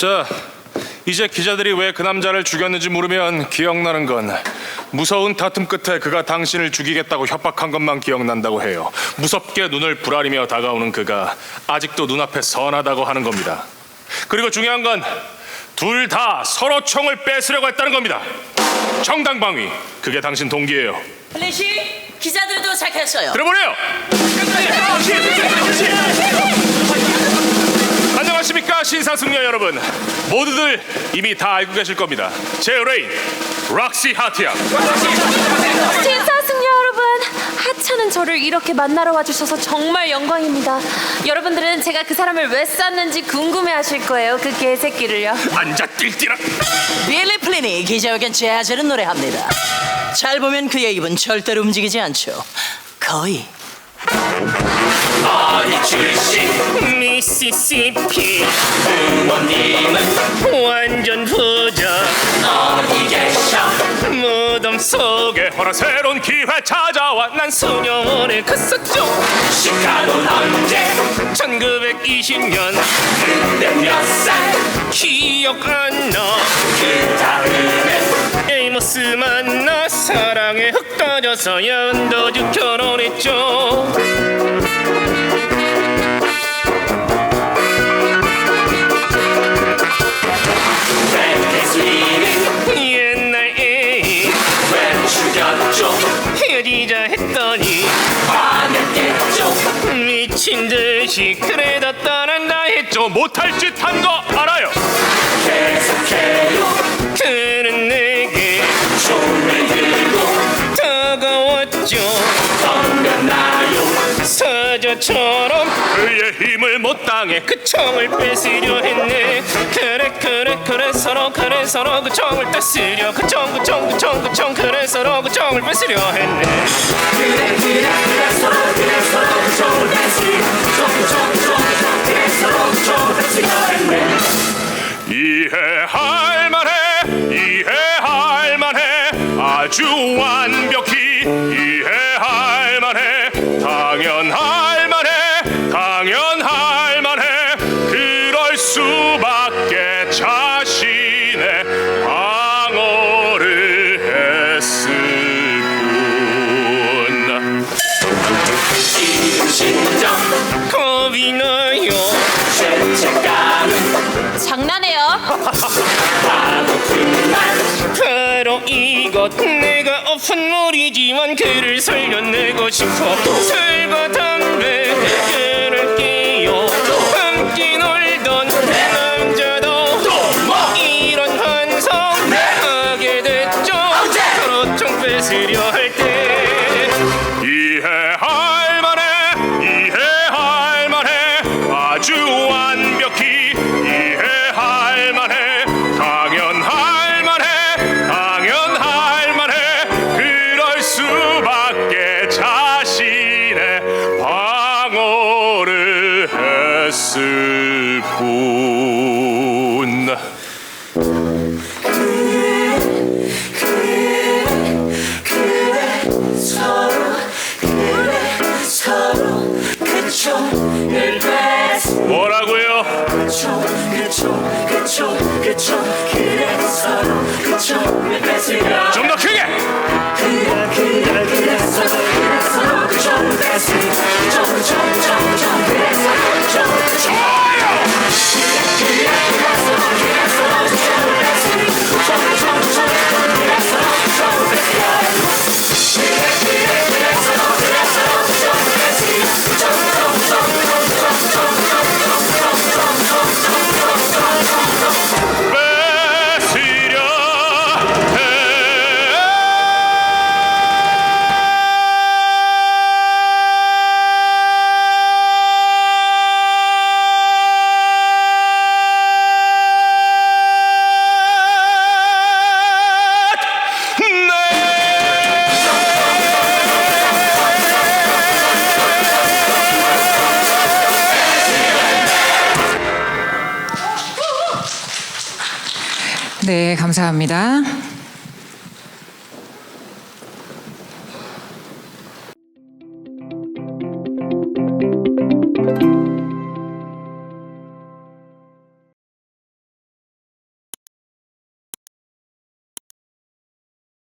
자, 이제 기자들이 왜 그 남자를 죽였는지 물으면 기억나는 건 무서운 다툼 끝에 그가 당신을 죽이겠다고 협박한 것만 기억난다고 해요. 무섭게 눈을 부라리며 다가오는 그가 아직도 눈앞에 선하다고 하는 겁니다. 그리고 중요한 건 둘 다 서로 총을 뺏으려고 했다는 겁니다. 정당방위, 그게 당신 동기예요. 플래시 기자들도 도착했어요. 들어보래요. 신사숙녀 여러분. 모두들 이미 다 알고 계실 겁니다. 제 레인 락시 하트야. 신사숙녀 여러분 하찮은 저를 이렇게 만나러 와주셔서 정말 영광입니다 여러분들은 제가 그 사람을 왜 쐈는지 궁금해하실 거예요 그 개새끼를요 앉아 띨띨아. 빌리 플리니 기자회견 재하즈를 노래합니다. 잘 보면 그의 입은 절대로 움직이지 않죠. 거의. 어디 출신 미시시피 부모님은 완전 부자 어디 계셔 무덤 속에 허라 새로운 기회 찾아와. 난 수녀원에 갔었죠. 시간은 언제. 1920년. 그때 몇살? 기억 안나 그 다음엔 에이모스 만나 사랑에 흙 떠져서 연도주 결혼했죠 왜 죽였죠. 헤어지자 했더니 화냈겠죠. 미친 듯이 그래도 떠난다 했죠. 못할 짓 한 거 알아요. 계속해요. 그는 내게 총을 들고 다가왔죠. 덤벼나요 사자처럼 그의 힘을 못 당해 그 총을 뺏으려 했네. 그래 그래 그래 서로 그래 서로 그 총을 뺏으려 그 총 그 총 그 총 그 총 그래 서로 그 총을 뺏으려 했네. 그래 그래 그래 서로 그래 서로 그 총을 뺏으려 총총총총 그래 서로 그 총을 뺏으려 했네 이해할 만해 이해할 만해. 아주 완벽히 이해할 만해. 당연할 바로 이것 내가 엎은 물이지만 그를 살려내고 싶어. 술과 담배 끊을게요 함께 놀던 내 남자도 이런 환상 하게 됐죠. 서로 총 뺏으려 할 때. 이해할 만해 이해할 만해. 아주 그총그총그총 그래 서로 그 총을 뺏으려 네, 감사합니다.